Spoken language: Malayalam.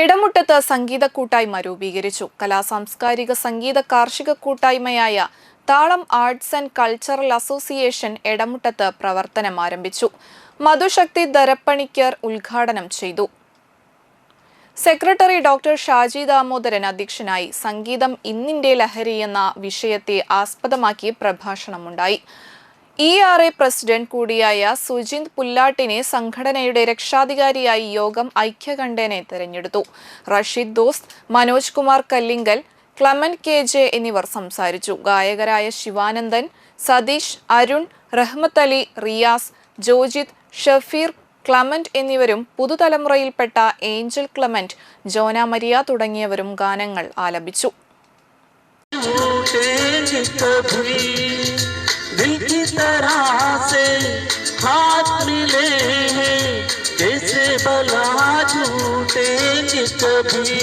ഇടമുട്ടത്ത് സംഗീത കൂട്ടായ്മ രൂപീകരിച്ചു. കലാസാംസ്കാരിക സംഗീത കാർഷിക കൂട്ടായ്മയായ Thalam arts and cultural association ഇടമുട്ടത്ത് പ്രവർത്തനം ആരംഭിച്ചു. മധുശക്തി ദരപ്പണിക്കർ ഉദ്ഘാടനം ചെയ്തു. സെക്രട്ടറി ഡോക്ടർ ഷാജി ദാമോദരൻ അധ്യക്ഷനായി സംഗീതം ഇന്നിന്റെ ലഹരി എന്ന വിഷയത്തെ ആസ്പദമാക്കി പ്രഭാഷണമുണ്ടായി. ഇ ആർ എ പ്രസിഡന്റ് കൂടിയായ സുജിന്ദ് പുല്ലാട്ടിനെ സംഘടനയുടെ രക്ഷാധികാരിയായി യോഗം ഐക്യകണ്ഠേനെ തെരഞ്ഞെടുത്തു. Rasheed Dost Manoj Kumar Kallinkal Clement K J എന്നിവർ സംസാരിച്ചു. ഗായകരായ ശിവാനന്ദൻ സതീഷ് അരുൺ റഹ്മത്ത് അലി റിയാസ് ജോജിത് ഷഫീർ ക്ലമന്റ് എന്നിവരും പുതുതലമുറയിൽപ്പെട്ട ഏഞ്ചൽ ക്ലമന്റ് ജോന മരിയ തുടങ്ങിയവരും ഗാനങ്ങൾ ആലപിച്ചു. तरह से हाथ मिले हैं कैसे भला झूठे कभी